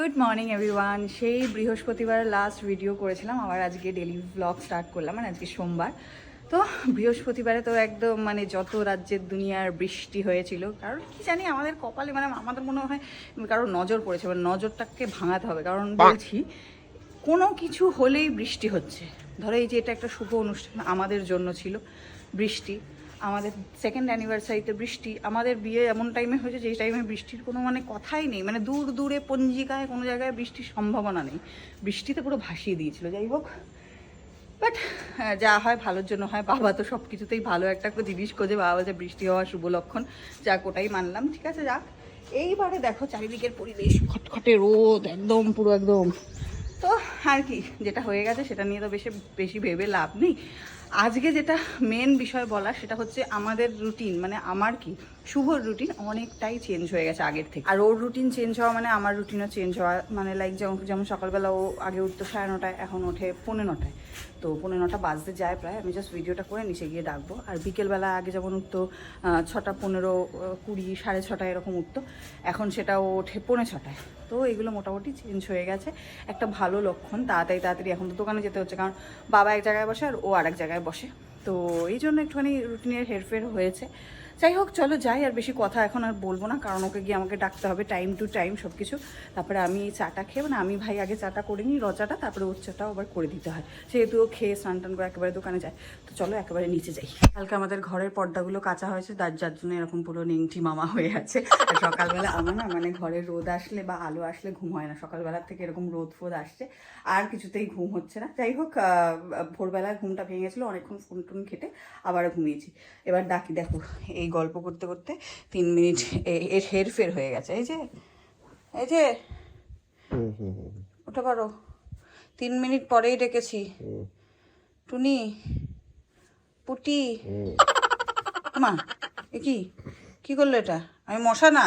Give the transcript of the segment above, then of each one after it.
Good morning everyone সেই বৃহস্পতিবার last video করেছিলাম। আবার আজকে ডেলি ব্লগ স্টার্ট করলাম মানে আজকে সোমবার। তো বৃহস্পতিবারে তো একদম মানে যত রাজ্যের দুনিয়ার বৃষ্টি হয়েছিল কারণ কি জানি আমাদের কপালে মানে আমাদের মনে হয় কারণ নজর পড়েছে মানে নজরটাকে ভাঙাতে হবে। কারণ বলছি কোনো কিছু হলেই বৃষ্টি হচ্ছে। ধরো এই যে এটা একটা শুভ অনুষ্ঠান আমাদের জন্য ছিল বৃষ্টি। আমাদের সেকেন্ড অ্যানিভার্সারিতে বৃষ্টি, আমাদের বিয়ে এমন টাইমে হয়েছে যে টাইমে বৃষ্টির কোনো মানে কথাই নেই। মানে দূর দূরে পঞ্জিকায় কোনো জায়গায় বৃষ্টির সম্ভাবনা নেই। বৃষ্টিতে পুরো ভাসিয়ে দিয়েছিল, যাই হোক। বাট যা হয় ভালোর জন্য হয়। বাবা তো সব কিছুতেই ভালো। একটা জিনিস খোঁজে বাবা বলছে, বৃষ্টি হওয়া শুভ লক্ষণ। যাক, ওটাই মানলাম। ঠিক আছে, যাক। এইবারে দেখো চারিদিকের পরিবেশ, খটখটে রোদ, একদম, পুরো একদম। তো আর কি, যেটা হয়ে গেছে সেটা নিয়ে তো বেশি বেশি ভেবে লাভ নেই। আজকে যেটা মেন বিষয় বলা সেটা হচ্ছে আমাদের রুটিন মানে আমার কি, শুভর রুটিন অনেকটাই চেঞ্জ হয়ে গেছে আগের থেকে। আর ওর রুটিন চেঞ্জ হওয়া মানে আমার রুটিনও চেঞ্জ হওয়া মানে লাইক যেমন যেমন সকালবেলা ও আগে উঠতো সাড়ে নটায়, এখন ওঠে পনেরো নটায়। তো পনেরো নটা বাজতে যায় প্রায়। আমি জাস্ট ভিডিওটা করে নিচে গিয়ে ডাকবো। আর বিকেলবেলা আগে যেমন উঠতো ছটা পনেরো কুড়ি, সাড়ে ছটায় এরকম উঠতো। এখন সেটা ওঠে পৌনে ছটায়। তো এগুলো মোটামুটি চেঞ্জ হয়ে গেছে। একটা ভালো লক্ষণ, তাড়াতাড়ি তাড়াতাড়ি এখন তো দোকানে যেতে হচ্ছে। কারণ বাবা এক জায়গায় বসে আর ও আরেক জায়গায় বসে। তো এই জন্য একটুখানি রুটিনের হেরফের হয়েছে। যাই হোক চলো যাই আর বেশি কথা এখন আর বলব না কারণ ওকে গিয়ে আমাকে ডাকতে হবে টাইম টু টাইম সব কিছু তারপরে আমি চাটা খেয়ে মানে আমি ভাই আগে চাটা করে নিই রচাটা তারপরে ওর চাটাও আবার করে দিতে হয়। সেহেতু ও খেয়ে স্নান টান করে একেবারে দোকানে যায়। তো চলো একেবারে নিচে যাই। কালকে আমাদের ঘরের পর্দাগুলো কাঁচা হয়েছে তার যার জন্য এরকম পুরো নেংটি মামা হয়ে আছে। সকালবেলা আমার না মানে ঘরে রোদ আসলে বা আলো আসলে ঘুম হয় না। সকালবেলার থেকে এরকম রোদ ফোদ আসছে আর কিছুতেই ঘুম হচ্ছে না। যাই হোক আহ, ভোরবেলায় ঘুমটা ভেঙে গেছিল অনেকক্ষণ ফোন টোন খেটে আবার ঘুমিয়েছি। এবার ডাকি দেখো এই গল্প করতে করতে তিন মিনিট এর হেরফের হয়ে গেছে। এই যে এই যে ওটা পারো। তিন মিনিট পরেই ডেকেছি। টুনি পুটি। মা এ কি? কি করল এটা? আমি মশা না?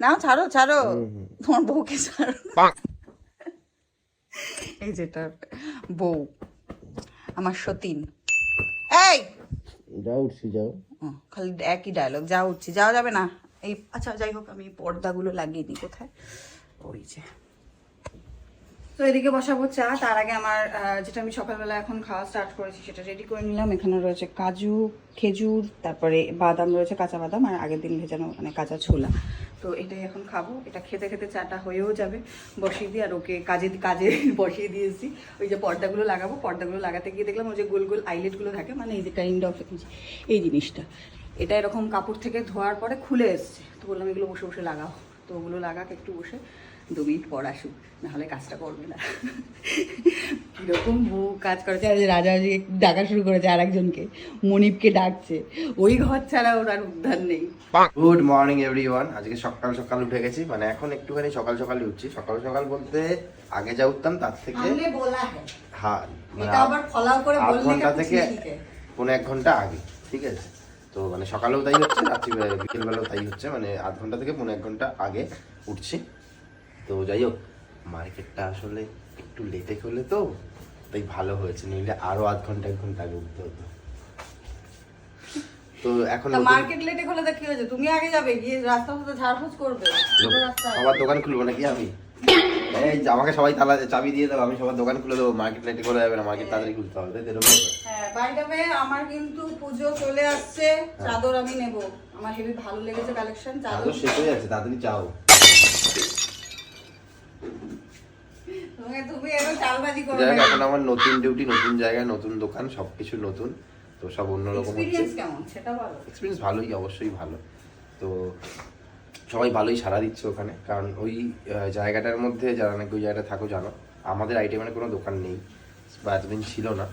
নাও ছাড়ো ছাড়ো। তোমার বউকে ছাড়ো। এই যেটা বউ। আমার সতীন। এই! যাও, উঠছি, যাও। খালি একই ডায়লগ যা উঠছি, যাওয়া যাবে না? এই আচ্ছা যাই হোক, আমি পর্দাগুলো লাগিয়ে দিই কোথায়? ওই যে। তো এদিকে বসাবো চা। তার আগে আমার যেটা আমি সকালবেলা এখন খাওয়া স্টার্ট করেছি, সেটা রেডি করে নিলাম। এখানে রয়েছে কাজু, খেজুর, তারপরে বাদাম রয়েছে, কাঁচা বাদাম, আর আগের দিন ভেজানো মানে কাঁচা ছোলা। তো এটাই এখন খাব। এটা খেতে খেতে চাটা হয়েও যাবে। বসিয়ে দিয়ে আর ওকে কাজে কাজে বসিয়ে দিয়েছি। ওই যে পর্দাগুলো লাগাবো। পর্দাগুলো লাগাতে গিয়ে দেখলাম ওই যে গোল গোল আইলেটগুলো থাকে মানে এই যে কাইন্ড অফ এই জিনিসটা। এটা এরকম কাপড় থেকে ধোয়ার পরে খুলে এসছে। তো বললাম এগুলো বসে বসে লাগাও। তো ওগুলো লাগাক একটু বসে। দু মিনিট পর আসুক নাহলে কাজটা করবে না। কীরকম বউ কাজ করেছে আজ রাজা ডাকা শুরু করেছে আর একজনকে মনিপকে ডাকছে ওই ঘর ছাড়া ওর আর উদ্ধার নেই। গুড মর্নিং এভরিওয়ান আজকে সকাল সকাল উঠে গেছি মানে এখন একটুখানি সকাল সকাল উঠছি। সকাল সকাল বলতে আগে যা উঠতাম তার থেকে হ্যাঁ। আধ ঘণ্টা থেকে কোনো এক ঘণ্টা আগে ঠিক আছে? তো মানে সকালেও তাই হচ্ছে রাত্রি বিকেলবেলাও তাই হচ্ছে মানে আধ ঘণ্টা থেকে পনেরো এক ঘণ্টা আগে উঠছি। তো যাই হোক মার্কেটটা আসলে একটু লেটে হলে তো তাই ভালো হয়েছে। নইলে আরও আধ ঘণ্টা এক ঘণ্টা আগে উঠতে হতো। তো এখন মার্কেট লেটে হলে তো কি হয়েছে? তুমি আগে যাবে গিয়ে রাস্তা তো ঝাড়ফুঁচ করবে। পুরো দোকান খুলবো নাকি আমি? এই আমাকে সবাই তালা চাবি দিয়ে দেবো আমি সবার দোকান খুলে দেবো। মার্কেট করে যাবে না মার্কেট তাড়াতাড়ি খুলতে হবে তাই এরকম হ্যাঁ আমার কিন্তু পুজো চলে আসছে। চাদর আমি নেব। আমার হেভি ভালো লেগেছে কালেকশন চাদর শেষ হয়ে যাচ্ছে তাড়াতাড়ি চাও তুমি তুমি এবার চালবাজি করবে যাই হোক, এখন আমার নতুন ডিউটি নতুন জায়গায় নতুন দোকান সবকিছু নতুন। তো সব অন্যরকম এক্সপিরিয়েন্স ভালোই অবশ্যই ভালো। তো সবাই ভালোই সাড়া দিচ্ছে ওখানে। কারণ ওই জায়গাটার মধ্যে যারা নাকি ওই জায়গাটা থাকো জানো আমাদের আইটেমের কোনো দোকান নেই বা এতদিন ছিল না।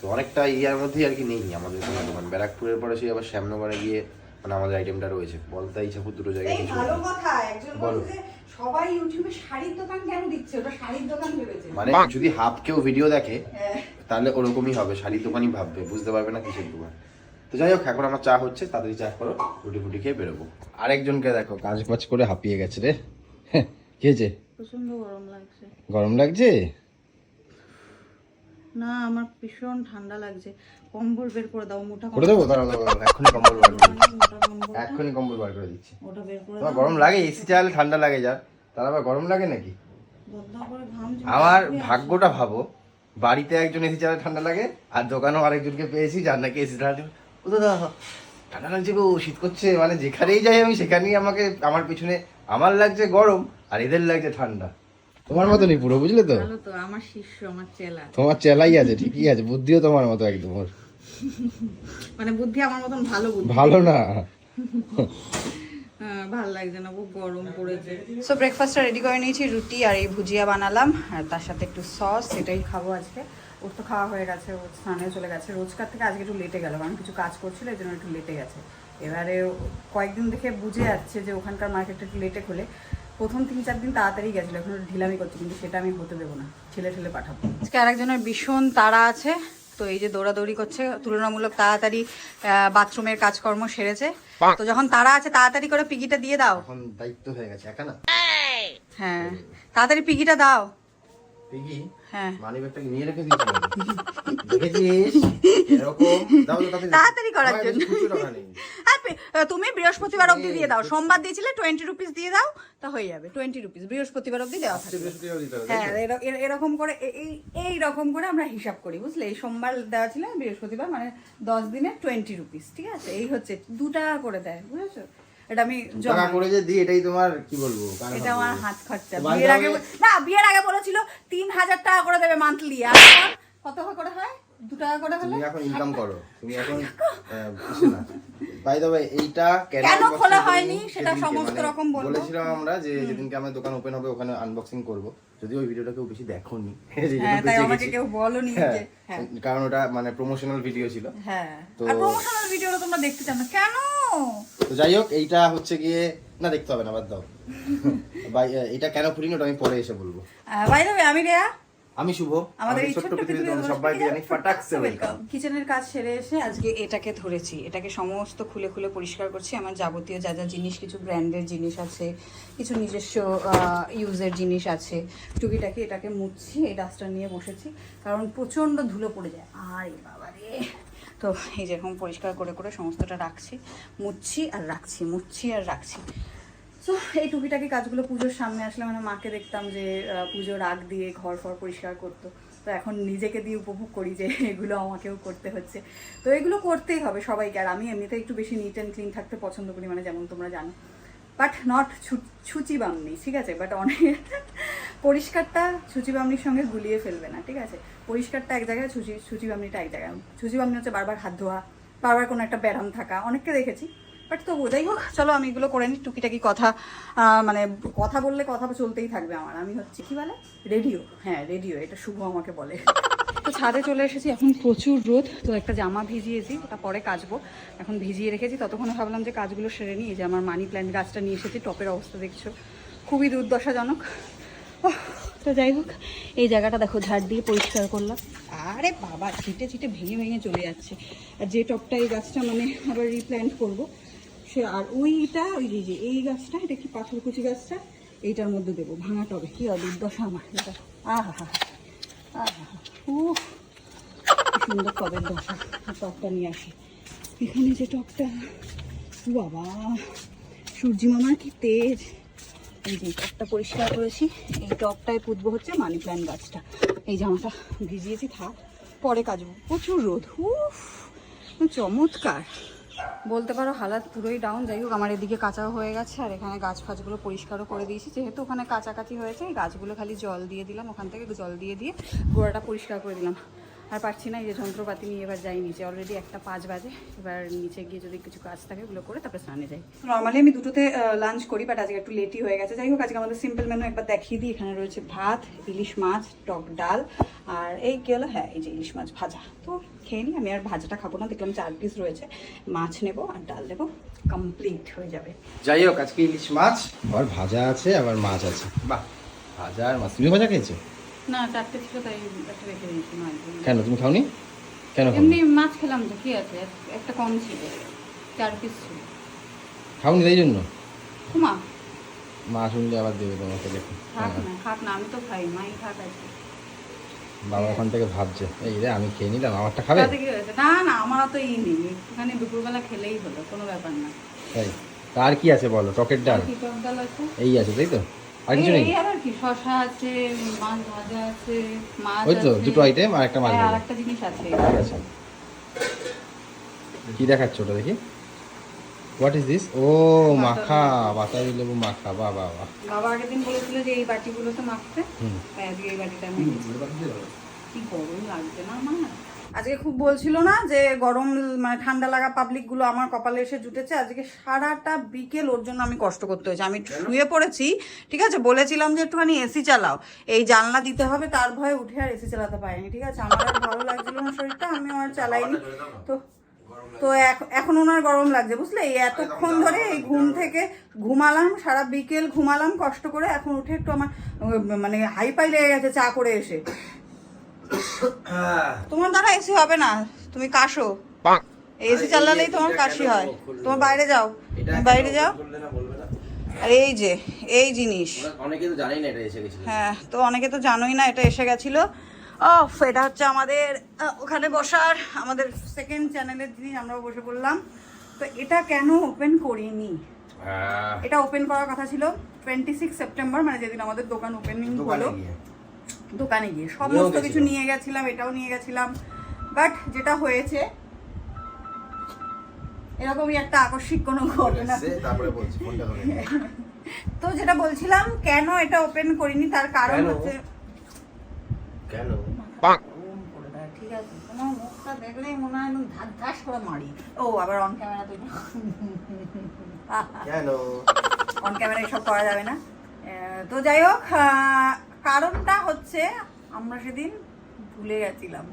তো অনেকটা এরিয়ার মধ্যেই আর কি নেই আমাদের কোনো দোকান। ব্যারাকপুরের পরে সেই আবার শ্যামনগরে গিয়ে মানে আমাদের আইটেমটা রয়েছে। বলতা ইচ্ছাপুর দুটো জায়গায়। বলো। সবাই ইউটিউবে শাড়ির দোকান কেন দিচ্ছে? ওটা শাড়ির দোকান ভেবেছে। মানে যদি হাফ কেউ ভিডিও দেখে হ্যাঁ। তাহলে ওরকমই হবে শাড়ির দোকানই ভাববে বুঝতে পারবে না কিসের দোকান। তো যাই হোক এখন আমার চা হচ্ছে তাড়াতাড়ি চা করো রুটি ফুটি খেয়ে বেরোবো। আরেকজনকে দেখো কাজ বাজ করে হাঁপিয়ে গেছে রে। কি হয়েছে? প্রচণ্ড গরম লাগছে। গরম লাগছে? না আমার ভীষণ ঠান্ডা লাগছে। কম্বল বের করে দাও মোটা করে দেবো? দাঁড়াও দাঁড়াও এক্ষুনি কম্বল বার করে দিচ্ছি। মোটা কম্বল। এক্ষুনি কম্বল বার করে দিচ্ছি। ওটা বের করে তোমার গরম লাগে? এসি চালালে ঠান্ডা লাগে যা। তার আবার গরম লাগে নাকি? আমার ভাগ্যটা ভাবো বাড়িতে একজন এসি চালায় ঠান্ডা লাগে আর দোকানেও আরেকজনকে পেয়েছি যার নাকি এসি চালাতে ও দাদা ঠান্ডা লাগছে গো শীত করছে মানে যেখানেই যাই আমি সেখানেই আমাকে আমার পিছনে আমার লাগছে গরম আর এদের লাগছে ঠান্ডা। তোমার মতনই পুরো বুঝলে তো? তো আমার শিষ্য আমার চেলা। তোমার চেলাই আছে ঠিকই আছে বুদ্ধিও তোমার মতো একদম ওর। মানে বুদ্ধি আমার মতন ভালো বুদ্ধি। ভালো না। হ্যাঁ, ভালো লাগছে না খুব গরম পড়েছে। সো ব্রেকফাস্টটা রেডি করে নিয়েছি রুটি আর এই ভুজিয়া বানালাম আর তার সাথে একটু সস এটাই খাব আজকে। ওর তো খাওয়া হয়ে গেছে ও স্নানে চলে গেছে। রোজকার থেকে আজকে একটু লেটে গেল কারণ কিছু কাজ করছিল এই জন্য একটু লেটে গেছে। এবারে কয়েকদিন দেখে বুঝে যাচ্ছে যে ওখানকার মার্কেটটা একটু লেটে খুলে। প্রথম তিন চার দিন তাড়াতাড়ি গেছিল এখন ঢিলামি করছে কিন্তু সেটা আমি হতে দেবো না। ছেলে ঠেলে পাঠাবো। আজকে আরেকজনের ভীষণ তাড়া আছে তো এই যে দৌড়াদৌড়ি করছে তুলনামূলক তাড়াতাড়ি বাথরুমের কাজকর্ম সেরেছে। তো যখন তারা আছে তাড়াতাড়ি করে পিগিটা দিয়ে দাও। এখন দায়িত্ব হয়ে গেছে একা না? হ্যাঁ। তাড়াতাড়ি পিগিটা দাও। পিগি? হ্যাঁ। মানি ব্যাগটাকে নিয়ে রেখে দিয়েছি দেখেছিস? এরকম? দাও। তাড়াতাড়ি। করার জন্য। তুমি বৃহস্পতিবার অবধি দিয়ে দাও। সোমবার দিয়েছিলে টোয়েন্টি রুপিস দিয়ে দাও তা হয়ে যাবে। টোয়েন্টি রুপিস বৃহস্পতিবার অবধি দেওয়া থাকবে। হ্যাঁ এরকম করে এই এই রকম করে আমরা হিসাব করি বুঝলে? এই সোমবার দেওয়া ছিল বৃহস্পতিবার মানে দশ দিনে টোয়েন্টি রুপিস ঠিক আছে? এই হচ্ছে দু টাকা করে দেয় বুঝেছ? এটা আমি জমা করে যে দিই এটাই তোমার কি বলব এটা আমার হাত খরচা। বিয়ের আগে না বিয়ের আগে বলেছিল তিন হাজার টাকা করে দেবে মান্থলি আর কত করে হয়? দু টাকা করে হলে তুমি এখন ইনকাম করো। তুমি এখন আহ, কিসে না। বাই দ্য এইটা কেন কেন খোলা হয়নি? সেটা সমস্ত রকম বলব। বলেছিলাম আমরা যে যেদিনকে আমার দোকান ওপেন হবে ওখানে আনবক্সিং করব। যদিও ওই ভিডিওটা কেউ বেশি দেখোনি। যে জন্য তাই আমাকে কেউ বলনি যে কারণ ওটা মানে প্রমোশনাল ভিডিও ছিল। হ্যাঁ তো- প্রমোশনাল ভিডিওটা তোমরা দেখতে চাও না। কেন? তো যাই হোক এইটা হচ্ছে গিয়ে না দেখতে হবে না বাদ দাও। এটা কেন খুলিনি ওটা আমি পরে এসে বলব। বাই দ্য ওয়ে আমি রেয়া। আমি শুভ আমাদের এই ছোট্ট পৃথিবীতে পৃথিবীতে সবাইকে জানি ফাটাক্সে ওয়েলকাম কিচেনের কাজ সেরে এসে আজকে এটাকে ধরেছি। এটাকে সমস্ত খুলে খুলে পরিষ্কার করছি। আমার যাবতীয় যা যা জিনিস কিছু ব্র্যান্ডের জিনিস আছে কিছু নিজস্ব ইউজের জিনিস আছে টুকিটাকি এটাকে মুছছি এই ডাস্টার নিয়ে বসেছি। কারণ প্রচণ্ড ধুলো পড়ে যায়। আরে বাবা রে। তো এই যেরকম পরিষ্কার করে করে সমস্তটা রাখছি। মুছছি আর রাখছি মুছছি আর রাখছি। তো এই টুকিটাকি কাজগুলো পুজোর সামনে আসলে মানে মাকে দেখতাম যে পুজোর আগ দিয়ে ঘর ফর পরিষ্কার করতো। তো এখন নিজেকে দিয়ে উপভোগ করি যে, এগুলো আমাকেও করতে হচ্ছে। তো এগুলো করতেই হবে সবাইকে। আর আমি এমনিতে একটু বেশি নিট অ্যান্ড ক্লিন থাকতে পছন্দ করি মানে যেমন তোমরা জানো। বাট নট ছুচি বামনি, ঠিক আছে? বাট অনেক পরিষ্কারটা ছুচি বামনির সঙ্গে গুলিয়ে ফেলবে না, ঠিক আছে? পরিষ্কারটা এক জায়গায়, ছুচি ছুচি বামনিটা এক জায়গায়। ছুচি বামনি হচ্ছে বারবার হাত ধোয়া, বারবার কোনো একটা ব্যারাম থাকা, অনেককে দেখেছি। বাট তো যাই হোক, চলো আমি এগুলো করে নিই, টুকিটাকি কথা মানে কথা বললে কথা চলতেই থাকবে আমার। আমি হচ্ছে, কি বলে? রেডিও। হ্যাঁ রেডিও, এটা শুভ আমাকে বলে। তো ছাদে চলে এসেছি, এখন প্রচুর রোদ, তো একটা জামা ভিজিয়েছি, ওটা পরে কাচবো। এখন ভিজিয়ে রেখেছি, ততক্ষণে ভাবলাম যে কাজগুলো সেরে নিই যে আমার মানি প্ল্যান্ট গাছটা নিয়ে এসেছি, টপের অবস্থা দেখছ। খুবই দুর্দশাজনক। তো যাই হোক, এই জায়গাটা দেখো, ঝাড় দিয়ে পরিষ্কার করলাম। আরে বাবা, ছিটে ছিটে ভেঙে ভেঙে চলে যাচ্ছে। আর যে টপটা এই গাছটা মানে আবার রিপ্ল্যান্ট করব সে আর ওইটা, ওই যে যে, এই গাছটা, এটা কি পাথরকুচি গাছটা? এইটার মধ্যে দেবো, ভাঙা টবে। কি দুর্দশা আমার, এটা। আহা হা আহা কি সুন্দর টবের দশা টপটা নিয়ে আসি। এখানে যে টপটা বাবা, সূর্যি মামার কি তেজ। এই যে টপটা পরিষ্কার করেছি। এই টপটায় পুঁতবো হচ্ছে মানি প্ল্যান্ট গাছটা। এই জামাটা ভিজিয়েছি, থাক, পরে কাচবো। প্রচুর রোদ, উফ, চমৎকার। বলতে পারো হালাত পুরোই ডাউন যাই হোক, আমার এদিকে কাঁচাও হয়ে গেছে, আর এখানে গাছ ফাছগুলো পরিষ্কারও করে দিয়েছি। যেহেতু ওখানে কাছাকাছি হয়েছে, এই গাছগুলো খালি জল দিয়ে দিলাম, ওখান থেকে জল দিয়ে দিয়ে গোড়াটা পরিষ্কার করে দিলাম। আর পারছি না এই যে যন্ত্রপাতি নিয়ে এবার যাই নিচে অলরেডি একটা পাঁচ বাজে। এবার নিচে গিয়ে যদি কিছু কাজ থাকে ওগুলো করে তারপরে স্নানে যাই। নর্মালি আমি দুটোতে লাঞ্চ করি বাট আজকে একটু লেটই হয়ে গেছে। যাই হোক আজকে আমাদের সিম্পল মেনু একবার দেখিয়ে দিই। এখানে রয়েছে ভাত ইলিশ মাছ টক ডাল আর এই কি হলো? হ্যাঁ এই যে ইলিশ মাছ ভাজা। তো খেয়ে নিই আমি আর ভাজাটা খাব না দেখলাম চার পিস রয়েছে। মাছ নেব আর ডাল দেবো কমপ্লিট হয়ে যাবে। যাই হোক আজকে ইলিশ মাছ। আবার ভাজা আছে আবার মাছ আছে। বাহ। ভাজা আর মাছ। তুমি ভাজা খেয়েছো? না চারটে ছিল তাই একটা রেখে দিয়েছি নয় কেন তুমি খাওনি? কেন এমনি মাছ খেলাম তো কি আছে? একটা কম ছিল চার পিস ছিল। খাওনি তাই জন্য? ঘুমা মা শুনলে আবার দেবে তোমাকে দেখো। থাক না খাক না আমি তো খাই মাই খাক আছে। বাবা ওখান থেকে ভাবছে এই রে আমি খেয়ে নিলাম আমারটা খাবে? কি হয়েছে? না না আমার তো ই নেই একটুখানি দুপুরবেলা খেলেই হলো কোনো ব্যাপার না। তাই আর কি আছে বলো টকের ডাল? এই আছে তাই তো? আর কিছু নেই আর কি শশা আছে মাছ ভাজা আছে মাছ ওই তো দুটো আইটেম আর একটা মাছ হ্যাঁ, আর একটা জিনিস আছে। ঠিক কি দেখাচ্ছে ওটা দেখি? হোয়াট ইজ দিস ও মাখা বাতাবি লেবু মাখা বাহ বাহ বাহ। বাবা আগের দিন বলেছিল যে এই বাটিগুলোতে মাখতে। হুম। তাই আজকে এই বাটিটা আমি কি গরম লাগছে না আমার। আজকে খুব বলছিল না যে গরম মানে ঠান্ডা লাগা পাবলিকগুলো আমার কপালে এসে জুটেছে। আজকে সারাটা বিকেল ওর জন্য আমি কষ্ট করতে হয়েছে। আমি শুয়ে পড়েছি ঠিক আছে? বলেছিলাম যে একটুখানি এসি চালাও। এই জানলা দিতে হবে তার ভয়ে উঠে আর এসি চালাতে পারিনি ঠিক আছে? আমার ভালো লাগছিল না শরীরটা আমি আর চালাইনি। তো তো এখ- এখন ওনার গরম লাগছে বুঝলে? এই এতক্ষণ ধরে এই ঘুম থেকে ঘুমালাম সারা বিকেল ঘুমালাম কষ্ট করে এখন উঠে একটু আমার মানে হাই পাই লেগে গেছে চা করে এসে। তোমার দ্বারা এসি হবে না তুমি কাশো। এসি চালালেই তোমার কাশি হয়। তোমার বাইরে যাও। তুমি বাইরে যাও। আর এই যে এই জিনিস। অনেকে তো জানেই না এটা এসে গেছিল। হ্যাঁ তো অনেকে তো জানোই না এটা এসে গেছিল। ও এটা হচ্ছে আমাদের ওখানে বসার আমাদের সেকেন্ড চ্যানেলের জিনিস আমরাও বসে পড়লাম। তো এটা কেন ওপেন করিনি? এটা ওপেন করার কথা ছিল টোয়েন্টি সিক্স সেপ্টেম্বর মানে যেদিন আমাদের দোকান ওপেনিং হলো। দোকানে গিয়ে। সমস্ত কিছু নিয়ে গেছিলাম এটাও নিয়ে গেছিলাম। বাট যেটা হয়েছে এরকমই একটা আকস্মিক কোনো ঘটনা। তো যেটা বলছিলাম কেন এটা ওপেন করিনি? তার কারণ হচ্ছে কেন? ওম করে দেয়, ঠিক আছে তোমার মুখটা দেখলেই মনে হয় একদম ধাস ধাস করে মারি। ও আবার অন ক্যামেরা তো কেন? অন ক্যামেরা এসব করা যাবে না। আহ, তো যাই হোক আহ, কারণটা হচ্ছে আমরা সেদিন ভুলে গেছিলাম।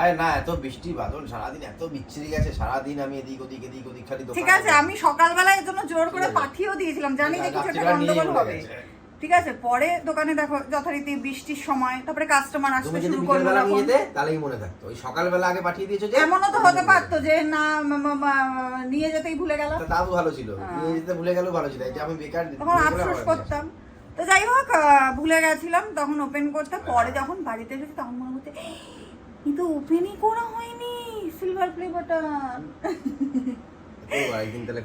আরে না এত বৃষ্টি বাদল সারাদিন এত বিচ্ছিরি গেছে সারাদিন আমি এদিক ওদিক এদিক ওদিক খালি ঠিক আছে আমি সকালবেলা এর জন্য জোর করে পাঠিয়েও দিয়েছিলাম জানি যে কিছু একটা গন্ডগোল হবে। ঠিক আছে পরে দোকানে দেখো যথারীতি বৃষ্টির সময় তারপরে কাস্টমার আসতে শুরু করল তাহলেই মনে থাকতো ওই সকালবেলা আগে পাঠিয়ে দিয়েছ যে এমনও তো হতে পারতো যে না নিয়ে যেতেই ভুলে গেল তাও ভালো ছিল হ্যাঁ। নিয়ে যেতে ভুলে গেলেও ভালো ছিল আমি বেকার তখন আফসোস করতাম তো যাই হোক ভুলে গেছিলাম তখন ওপেন করতে পরে যখন বাড়িতে এসেছি তখন মনে হচ্ছে কিন্তু ওপেনই করা হয়নি সিলভার প্লে বাটন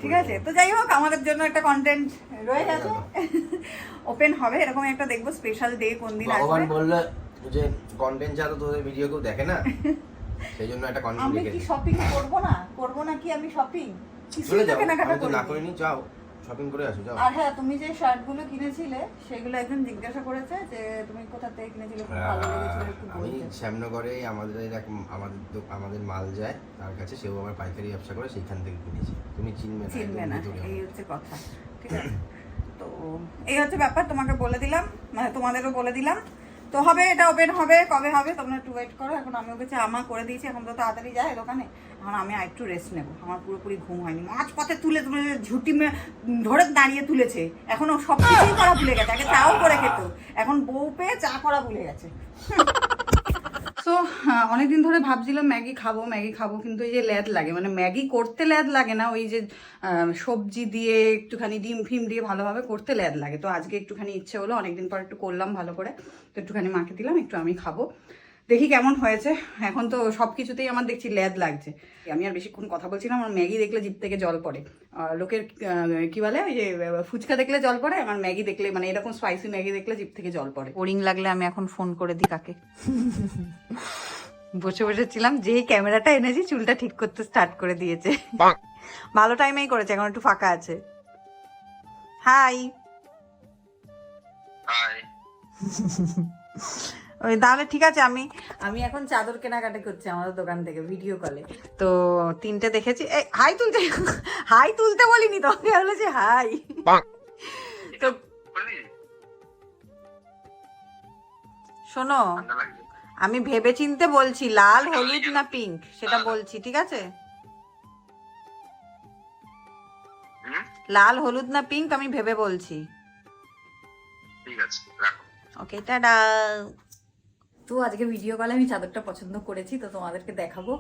ঠিক আছে তো যাই হোক আমাদের জন্য একটা কন্টেন্ট রয়ে গেছে। ওপেন হবে এরকম একটা দেখব স্পেশাল ডে কোন দিন ভগবান আসবে। বলল যে কন্টেন্ট ছাড়া তোদের ভিডিও কেউ দেখে না। সেই জন্য একটা কন্টেন্ট আমি কি শপিং করব না? করব না কি আমি শপিং যাও কেনাকাটা তো না। করিনি যাও। শপিং করে আসো যাও। আর হ্যাঁ তুমি যে শার্টগুলো কিনেছিলে সেগুলো একজন জিজ্ঞাসা করেছে যে তুমি কোথা থেকে কিনেছিলে খুব ভালো লেগেছিল একটু হ্যাঁ, আমি শ্যামনগরে আমাদের এক আমাদের আমাদের মাল যায় তার কাছে সেও আমার পাইকারি ব্যবসা করে সেইখান থেকে কিনেছি। তুমি চিনবে না চিনবে না এই হচ্ছে কথা ঠিক আছে? তো এই হচ্ছে ব্যাপার তোমাকে বলে দিলাম মানে তোমাদেরও বলে দিলাম। তো হবে এটা ওপেন হবে কবে হবে তোমরা একটু ওয়েট করো এখন আমি ওকে আমা করে দিয়েছি এখন তো তাড়াতাড়ি যায় দোকানে। এখন আমি আর একটু রেস্ট নেব। আমার পুরোপুরি ঘুম হয়নি। মাছ পথে তুলে তুলে ঝুটি ধরে দাঁড়িয়ে তুলেছে। এখনও সব কিছুই করা ভুলে গেছে। আগে চাও করে খেত। এখন বউ পেয়ে চা করা ভুলে গেছে। সো অনেকদিন ধরে ভাবছিলাম ম্যাগি খাব ম্যাগি খাব, কিন্তু এই যে ল্যাদ লাগে। মানে ম্যাগি করতে ল্যাদ লাগে না, ওই যে সবজি দিয়ে একটুখানি ডিম ফিম দিয়ে ভালোভাবে করতে ল্যাদ লাগে। তো আজকে একটুখানি ইচ্ছে হলো, অনেকদিন পর একটু করলাম ভালো করে। তো একটুখানি মাকে দিলাম, একটু আমি খাব। দেখি কেমন হয়েছে। এখন তো সব কিছুতেই আমার দেখছি ল্যাদ লাগছে। আমি আর বেশিক্ষণ কথা বলছি না আমার ম্যাগি দেখলে জিভ থেকে জল পড়ে। আর লোকের কি বলে ওই যে ফুচকা দেখলে জল পড়ে আমার ম্যাগি দেখলে মানে এরকম স্পাইসি ম্যাগি দেখলে জিভ থেকে জল পড়ে। বোরিং লাগলে আমি এখন ফোন করে দিই কাকে। বসে বসে ছিলাম যেই ক্যামেরাটা এনেছি চুলটা ঠিক করতে স্টার্ট করে দিয়েছে। ভালো টাইমেই করেছে এখন একটু ফাঁকা আছে। হাই হাই ওই তাহলে ঠিক আছে আমি আমি এখন চাদর কেনাকাটা করছি আমাদের দোকান থেকে ভিডিও কলে তো তিনটে দেখেছি এই হাই তুলতে হাই তুলতে বলিনি তোকে বলেছি হাই তো শোনো আমি ভেবে চিনতে বলছি লাল হলুদ না পিঙ্ক সেটা বলছি ঠিক আছে? লাল হলুদ না পিঙ্ক আমি ভেবে বলছি। ঠিক আছে রাখো। ওকে টাটা তো আজকে ভিডিও কলে আমি চাদরটা পছন্দ করেছি তো তোমাদেরকে দেখাবো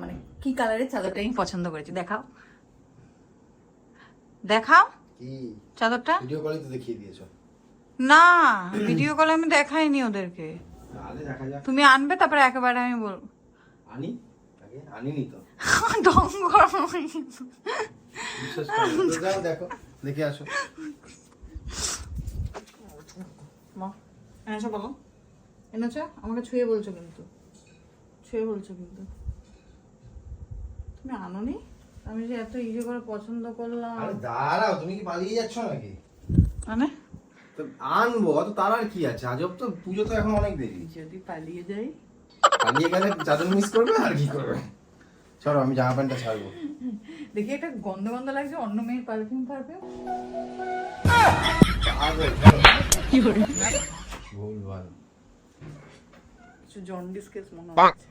মানে কি কালারের চাদরটা আমি পছন্দ করেছি। দেখাও। দেখাও। চাদরটা? ভিডিও কলেই তো দেখিয়ে দিয়েছ। না ভিডিও কলে আমি দেখাইনি ওদেরকে। তাহলে দেখা যাক। তুমি আনবে তারপরে একেবারে আমি বল আনি? আনিনি তো। ঢং দেখো দেখে আসো। মা এনেছো বলো। এনেছো? আমাকে ছুঁয়ে বলছো কিন্তু। ছুঁয়ে বলছো কিন্তু। তুমি আনোনি? আমি যে এত ইয়ে করে পছন্দ করলাম। আরে দাঁড়াও তুমি কি পালিয়ে যাচ্ছ নাকি? মানে? তো আনব অত তার আর কি আছে? আজব তো পুজো তো এখন অনেক দেরি। যদি পালিয়ে যাই। পালিয়ে গেলে চাদর মিস করবে আর কি করবে? চলো আমি জামা প্যান্টটা ছাড়বো। দেখি একটা গন্ধ গন্ধ লাগছে অন্য মেয়ের পারফিউম পারফিউম ভুলভাল। কিছু জন্ডিস কেস মনে হচ্ছে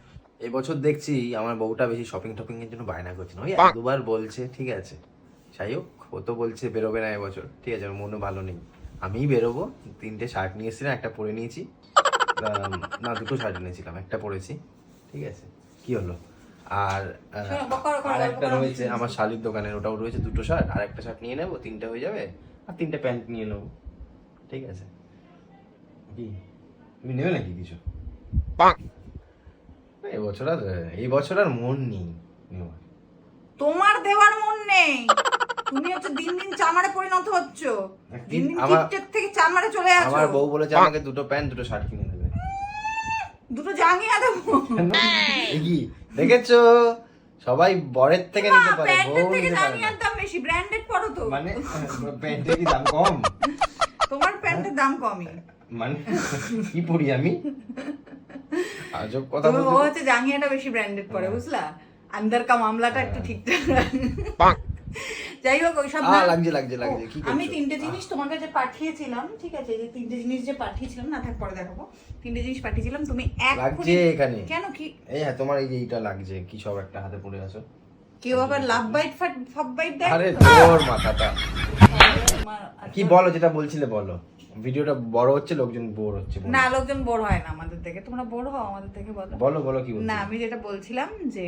এবছর দেখছি আমার বউটা বেশি শপিং টপিং এর জন্য বায়না করছে না। ওই এক দুবার বলছে ঠিক আছে। যাই হোক ও তো বলছে বেরোবে না এবছর। ঠিক আছে ওর মনও ভালো নেই। আমিই বেরোবো। তিনটে শার্ট নিয়ে এসেছিলাম একটা পরে নিয়েছি। না দুটো শার্ট নিয়েছিলাম একটা পরেছি। ঠিক আছে কি হলো? আর আর একটা রয়েছে আমার শালির দোকানের ওটাও রয়েছে দুটো শার্ট আর একটা শার্ট নিয়ে নেব তিনটে হয়ে যাবে আর তিনটে প্যান্ট নিয়ে নেব। ঠিক আছে। কি? তুমি নেবে নাকি কিছু? না, এই বছর আর এই বছর আর মন নেই তোমার দেওয়ার মন নেই। তুমি হচ্ছে দিন দিন চামারে পরিণত হচ্ছ। দিন দিন কিপটেক থেকে চামারে চলে যাচ্ছ আমার বউ বলেছে আমাকে দুটো প্যান্ট দুটো শার্ট কিনে দেবে। দুটো জাঙ্গিয়া দেবো। কি? দেখেছ? সবাই বরের থেকে নিতে পারে বউ থেকে নিতে পারে না। দাম বেশি ব্র্যান্ডেড পড়ো তো। মানে প্যান্টের কি দাম কম? তোমার প্যান্টের দাম কমই। মানে কি পড়ি আমি? আজব কথা তুমি ও হচ্ছে জাঙ্গিয়াটা বেশি ব্র্যান্ডেড পড়ে বুঝলা? আন্দার কা মামলাটা একটু ঠিকঠাক যাই হোক ওইসব। লাগছে, লাগছে, লাগছে। কি আমি তিনটে জিনিস তোমার কাছে পাঠিয়েছিলাম ঠিক আছে? যে তিনটে জিনিস যে পাঠিয়েছিলাম না থাক পরে দেখাবো। তিনটে জিনিস পাঠিয়েছিলাম তুমি এক লাগছে এখানে। কেন? কি এই হ্যাঁ তোমার এই যে এইটা লাগছে কি সব একটা হাতে পড়ে আছো? কেউ আবার লাভ বাইট ফাট ফাপ বাইট দেয়? আরে তোর মাথাটা। কি বলো যেটা বলছিলে বলো। ভিডিওটা বড় হচ্ছে লোকজন বোর হচ্ছে। না লোকজন বড় হয় না আমাদের থেকে। তোমরা বোর হও আমাদের থেকে বলো। বলো বলো কি না আমি যেটা বলছিলাম যে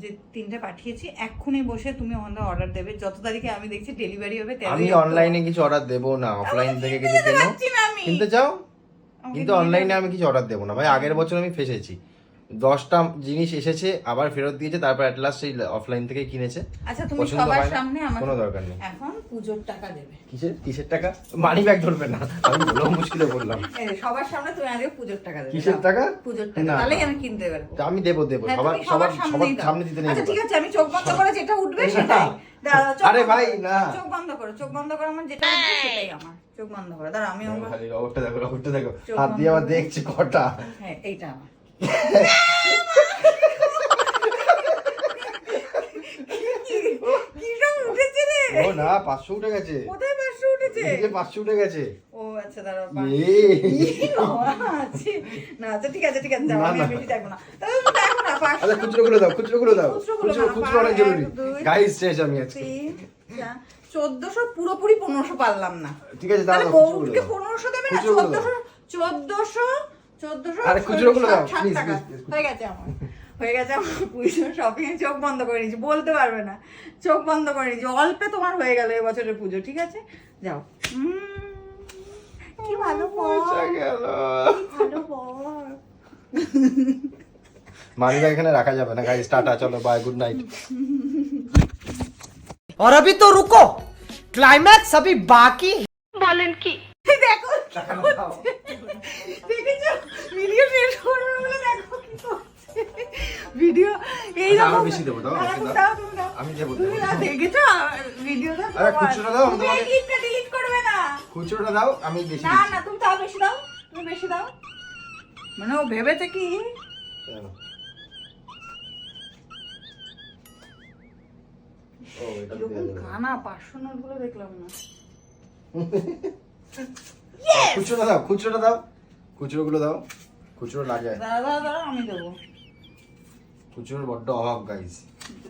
যে তিনটা পাঠিয়েছি এক্ষুনি বসে তুমি আমাদের অর্ডার দেবে। যত তারিখে আমি দেখছি ডেলিভারি হবে আমি অনলাইনে কিছু অর্ডার দেবো না অফলাইন থেকে কিছু কেনো। কিনতে চাও? কিন্তু অনলাইনে আমি কিছু অর্ডার দেবো না। ভাই আগের বছর আমি ফেসেছি। দশটা জিনিস এসেছে আবার ফেরত দিয়েছে তারপর অ্যাট লাস্ট সেই অফলাইন থেকে কিনেছে। আচ্ছা তুমি সবার সামনে কোনো দরকার নেই। এখন পুজোর টাকা দেবে। কিসের কিসের টাকা? মানি ব্যাগ ধরবে না আমি মুশকিলে যে, সবার সামনে তুমি আগে পুজোর টাকা দেবে কিসের টাকা? পুজোর টাকা তাহলেই আমি কিনতে পারব। আমি দেবো দেবো। হ্যাঁ, সবার সবার সবার সামনে দিতে নেই আচ্ছা ঠিক আছে আমি চোখ বন্ধ করে যেটা উঠবে সেটাই। আরে ভাই, না। চোখ বন্ধ করো চোখ বন্ধ করো আমার যেটা উঠবে সেটাই আমার। চোখ বন্ধ করো দাঁড়া আমি আমার- দেখো দেখো। হাত দিয়ে আবার দেখছি কটা। হ্যাঁ এইটা আমার। ও না পাঁচশো উঠে গেছে। কোথায় পাঁচশো উঠেছে? এই পাঁচশো উঠে গেছে। ও আচ্ছা দাঁড়াও আছে। না আচ্ছা ঠিক আছে ঠিক আছে যাও আমি বেশি দেখব না। তাহলে তুমি দেখো না পাঁচশো আচ্ছা খুচরো গুলো দাও। খুচরো গুলো দাও খুচরো খুচরো অনেক জরুরি। গাইস শেষ আমি আজকে। চোদ্দশো পুরোপুরি পনেরোশো পারলাম না। ঠিক আছে বউকে পনেরোশো দেবে না চোদ্দশো চোদ্দশো আরে খুচরোগুলো দাও, ষাট please, টাকা। please, please. হয়ে গেছে আমার হয়ে গেছে আমার পুজো শপিং এ চোখ বন্ধ করে নিয়েছি বলতে পারবে না চোখ বন্ধ করে নিয়েছি অল্পে তোমার হয়ে গেল এবছরের পুজো ঠিক আছে যাও উম, কি ভালো পয়সা বর গেল কি ভালো বর মানি ব্যাগ এখানে রাখা যাবে না গাইস টাটা চলো বাই গুড নাইট और अभी तो रुको क्लाइमैक्स अभी बाकी है দেখো কি করছে। দেখেছ? ভিডিও শেষ করবে বলে দেখো কি করছে। ভিডিও এই রকম বেশি দেবো, দাও, দাও, বেশি দাও। দাও, তুমি দাও। আমি দেবো, তুমি না দেখেছ? ভিডিওটা আরে, খুচরো দাও, আমি তোমাকে- ক্লিপটা ডিলিট করবে না। খুচরোটা দাও আমি বেশি না না তুমি তাও বেশি দাও তুমি বেশি দাও। মানে ও ভেবেছে কি? পাঁচশো নোটগুলো দেখলাম না। খুচরোটা দাও খুচরোটা দাও। খুচরো গুলো দাও খুচরো লাগে আমি দেবো। খুচরোর বড্ড অভাব গাইস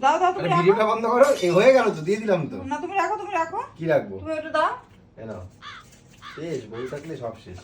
দাও দাও তুমি ভিডিওটা বন্ধ করো এ হয়ে গেল তো দিয়ে দিলাম তো। না তুমি রাখো তুমি রাখো। কি রাখব? তুমি একটু দাও। এ নাও। শেষ বই থাকলে সব শেষ।